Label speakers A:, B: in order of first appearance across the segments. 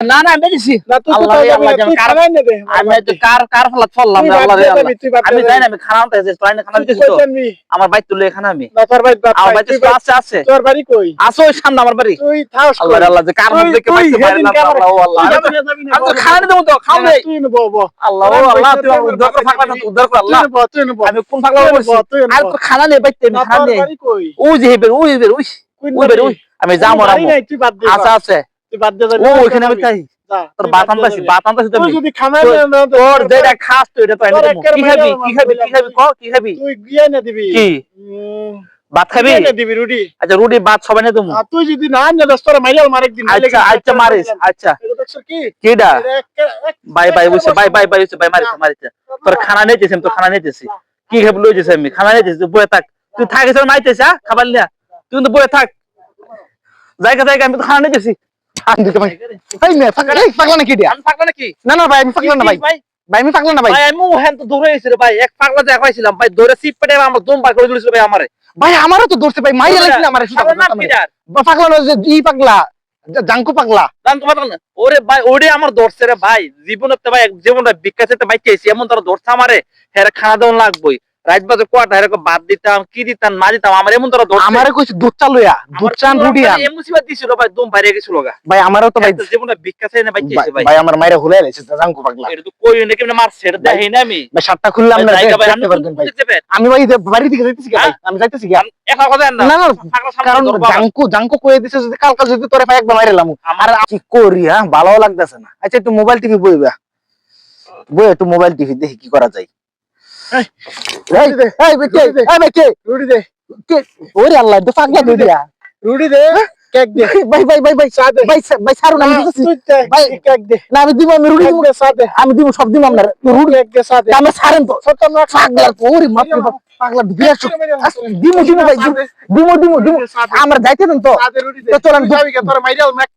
A: না না আমি
B: না তুই না?
A: জানে,
B: তুই নেবে।
A: আমি তো কার কার ফলাত ফললাম
B: তুই তুই
A: আমি না
B: যাবি।
A: আমি খানা আনতে যাচ্ছি তোরা খানা
B: তুই
A: দিতেছি তো। আমার বাইক তুলে এখানে আমি। আমার
B: তুই বাদ-
A: আছে আছে।
B: তোর বাড়ি কই?
A: ওই সামনে আমার বাড়ি।
B: তুই থাকস
A: আল্লাহ আল্লাহ যে কার মধ্যে কে
B: তুই
A: পারে না আল্লাহ। আল্লাহ আমি
B: না, না,
A: তো খানা দেবো তো খাও
B: হ্যাঁ,
A: নেই।
B: তুই নেব, বল।
A: আল্লাহ আল্লাহ তুই আমার উদ্ধার করে
B: দিবি।
A: উদ্ধার করে
B: তুই
A: আল্লাহ।
B: তুই নেব।
A: আমি কোন
B: তুই
A: বলছি আর তো খানা নেই বাইতে
B: না,
A: খানা নেই? ওই যে হেবে ওই হেবে ওই ওই বের ওই আমি যাম
B: বাড়ি বাদ
A: আছে ও আমি। তোর তুমি
B: যদি খানায় না
A: তোর যেটা খাস এটা তো কি খাবি? কি খাবি? কি খাবি? ক কি খাবি?
B: তুই গিয়ে না দিবি।
A: কি?
B: উম,
A: ভাত খাবি?
B: না দিবি রুটি।
A: আচ্ছা রুটি ভাত সবাই
B: তুই যদি না
A: আচ্ছা আচ্ছা মারিস আচ্ছা।
B: কি?
A: কিডা? বাই বাই বুঝছে বাই বাই বাই বাই তোর খানা তোর খানা কি খাবি লই যেছি আমি খানা নিয়ে যেছি তুই বয়ে থাক। তুই থাকিস মাইতেছ হ্যাঁ? খাবার নিয়া। তুই কিন্তু বয়ে থাক। জায়গা জায়গা আমি তো খানা
C: ভাই এই মেয়ে পাগলা এই পাগলা নাকি দিয়া
A: আমি পাগলা নাকি?
C: না না ভাই আমি পাগলা না ভাই।
A: ভাই?
C: ভাই আমি পাগলা না ভাই।
A: ভাই আমি ওখান তো দৌড়ে ভাই। এক পাগলা দেখা পাইছিলাম ভাই দৌড়ে সিপ পেটে আমার দম বার করে দিয়েছিল ভাই আমারে।
C: ভাই আমারও তো দৌড়ছে ভাই মাইয়া লাগছিল আমার
A: পাগলা
C: না যে ই পাগলা জাঙ্কু পাগলা।
A: পাগলা ওরে ভাই ওরে আমার দৌড়ছে রে ভাই। জীবনে তো ভাই জীবনটা বিকাশে বাইতে এসে এমন দৌড়ছে আমারে। হেরে খানা দেওয়া লাগবই। কোয়াটা বাদ দিতাম কি দিতাম না দিতাম আমার এমন তারা দৌড়ছে
C: আমারে কইছে দুধ চা লইয়া দুধ চান রুটি আন।
A: এমন সিবা দিছিল ভাই দম বাইরে গেছিল গা।
C: ভাই আমারও তো ভাই
A: একটা জীবনে বিকাশে এনে বাইতে এসে ভাই
C: ভাই? আমার মাইরা হুলাই লাইছে জাঙ্কু পাগলা।
A: এটা তো কই না কেমনে মার ছেড়ে দেয় না আমি।
C: ভাই শার্টটা খুললাম না
A: আমি
C: ভাই বাড়ি দিকে যাইতেছি ভাই যাইতেছি
A: কথা না।
C: না না
A: পাগলা সামনে
C: কারণ জাঙ্কু জাঙ্কু কয়ে দিছে যদি যদি তোরে ভাই একবার মাইরালাম
A: আমার
C: আর কি করি হ্যাঁ ভালো লাগতেছে না। আচ্ছা একটু মোবাইল টিভি বইবা। বই একটু মোবাইল টিভি দেখি কি করা যায়। ওরে আল্লাহ তো পাগলা
B: রুটি দে।
C: দুইয়া
B: রুটি দে কেক দে।
C: ভাই ভাই ভাই ভাই
B: চা দে।
C: ভাই ভাই ছাড়ুন আমি
B: না,
C: দিতেছি
B: তুই দে,
C: ভাই,
B: কেক দে।
C: না আমি দিব আমি রুটি
B: কেক
C: দিব।
B: দে চা দে।
C: আমি দিব সব দিব আপনার। রুটি
B: কেক দে চা দে।
C: আমি ছাড়েন তো।
B: সত্তর লাখ
C: পাগলা ওরে মাত্র পাগলা বিরাট দিমু দিমু ভাই দিমু দিমু দিমু আমরা যাইতে দেন তো।
B: সাদে রুটি দে।
C: তো চলেন,
B: তুই যাবি কে? তোর মাইরাল ম্যাক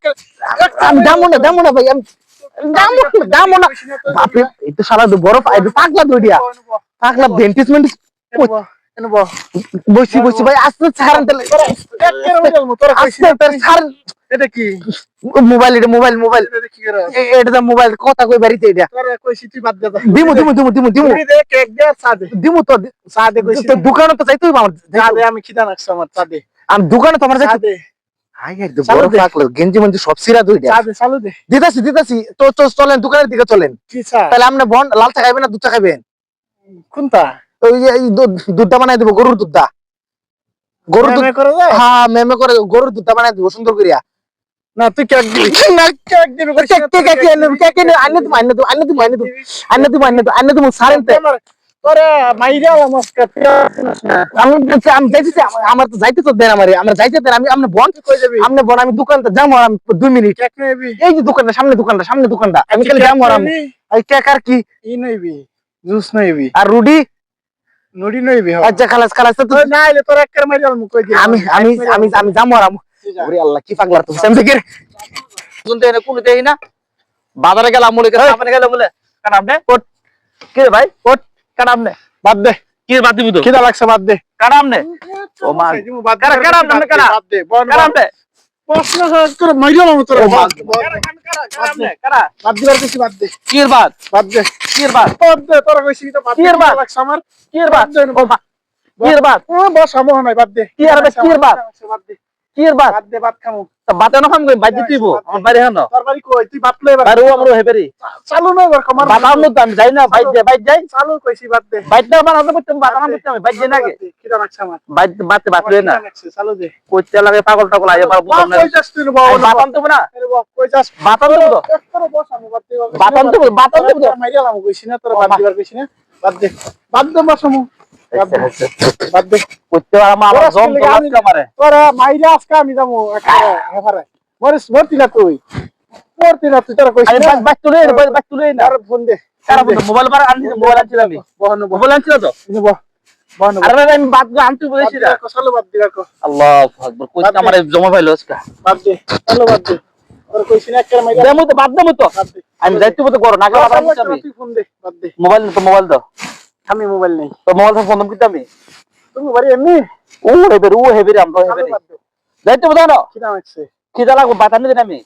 C: আমি দামো না দামো না ভাই আমি দামো না দামো না। বাপরে এই তো সারা বড় পাই পাগলা দুইয়া পাগলা ভেন্টিস মেন্টিস বসি বসি ভাই আস্তে ছাড়েন তাহলে। ছাড়েন।
B: এটা কি?
C: মোবাইল এটা মোবাইল মোবাইল।
B: এটা কি করে?
C: এটা মোবাইল কথা কই বাড়িতে এটা?
B: তোর কইছি তুই বাদ দে দাও।
C: দিমু দিমু দিমু দিমু দিমু।
B: রুটি দে কেক দে চা দে।
C: দিমু তো
B: চা দে কইছি
C: তো দোকানে তো যাইতেই হবে আমার।
B: চা দে আমি খিদা লাগছে আমার চা দে।
C: আমি দোকানে তো আমার
B: চা
C: যাইতে একদম বড়
B: দে।
C: গেঞ্জি মঞ্জি সব সিরা দুইটা
B: চা দে চালু দে।
C: দিতাছি দিতাছি। তো চলেন দোকানের দিকে চলেন।
B: কি
C: তাহলে আপনি বন লাল চা খাইবেন না দুধ চা খাইবেন?
B: কোনটা?
C: ওই যে দুধটা বানাই দেবো গরুর দুধটা। গরুর দুধ
B: করে
C: হ্যাঁ মেমে করে গরুর দুধটা বানাই দেবো সুন্দর করিয়া।
B: না তুই কেক দিবি।
C: না
B: কেক দিবি কেক
C: তুমি তুমি তুমি তুমি তুমি তুমি তুমি
B: তোরে
C: আমি আমার- তো যাইতে তো দেন আমার আমরা যাইতে দেন আমি আপনি বন
B: কই যাবি?
C: আপনি বন আমি দোকানটা যাব আমি দুই মিনিট।
B: কেক নেবি
C: এই যে দোকানটা সামনে দোকানটা সামনে দোকানটা। আমি খালি আর আমি কেক আর কি?
B: ই নইবি জুস নইবি।
C: আর রুডি?
B: নুডি নইবি
C: আচ্ছা খালাস খালাস তো
B: তুই না আইলে তোর একের মাইরাল মুখ কই দিবি?
C: আমি আমি আমি আমি যাব আর আমি ওরে আল্লাহ কি পাগলা তুমি সামনে থেকে
A: শুনতে এনে কোনো দেই না। বাজারে গেলাম মনে করে সামনে গেলাম বলে। কাটাম নে ওট কি রে ভাই? ওট কাটাম নে
B: বাদ দে।
A: কি বাদ দিবি তো?
B: খিদা লাগছে বাদ দে।
A: কাটাম নে ও মা
B: বাদ
A: কারা- কারা আপনি কারা?
B: বাদ দে। বন
A: কাটাম
B: প্রশ্ন তোর মাইরাল আমার তোর বাদ
C: বাদ।
A: কারা কারা?
B: বাদ দিবার কিছু বাদ দে।
A: কি এর বাদ?
B: বাদ দে।
A: কি এর বাদ?
B: বাদ দে তোর কইছি তো বাদ
A: কি
B: দে
A: এর বাদ?
B: লাগছে আমার।
A: কি এর বাদ?
B: বাদ দে
A: ও মা কি এর বাদ?
B: ও বস আমো নাই বাদ দে।
A: কি আর বাদ, কি এর বাদ?
B: বাদ দে।
A: কি এর বাদ
B: বাদ দে খামু
A: বাতে না খাম কই বাদ দিতিব আমার বাড়ি হন
B: তোর বাড়ি কই তুই লই
A: আমার হেবেরি
B: চালু নই এবার কমার
A: বাতাম তো আমি যাই না যাই বাইর যাই
B: চালু কইছি বাদ দে
A: বাইর না যাই না
B: আমার
A: বাতে বাত লই না
B: চালু দে
A: কইতে লাগে পাগল টাগল পার বুঝলাম না
B: কই যাস তুই বাবা
A: বাতাম তো না
B: কই যাস
A: বাতাম তো
B: আমি দে কইছি না তোর। দিবার কইছি না দে দে বস আমু বাদ দে। বাদ দে।
A: কইতে আমার আমার জম তো লাগছে আমারে
B: তোরা মাইরা আজকে আমি যাব একেবারে একেবারে। মরিস মরতি না তুই। মরতি না তুই তোরা কইছি
A: আরে বাস বাস তুলে বাস বাস তুলে না
B: আর ফোন দে।
A: কারা বন্ধু মোবাইল পার আনছি মোবাইল আনছি আমি।
B: বহন
A: মোবাইল আনছি তো?
B: বহ বহন
A: আরে আমি বাদ আনতে বলেছি না
B: চলো বাদ দিবা কো
A: আল্লাহ আকবার কইতে আমারে জমা আজকে?
B: বাদ দে চলো বাদ দে। তোর কইছি না একেবারে মাইরা
A: দেমু তো বাদ দেমু তো।
B: বাদ দে।
A: আমি যাইতে তো করো না
B: চলো,
A: বাদ আমি।
B: ফোন দে বাদ দে।
A: মোবাইল তো মোবাইল দাও।
B: আমি মোবাইল নেই।
A: তো মোবাইল ফোন দিতে আমি
B: তুমি বাড়ি এমনি?
A: ও হেবের ও হেবের আমরা হেবের
B: বাদ দে
A: যাইতে কি
B: দাম আছে
A: কি লাগবো বাতান দিন আমি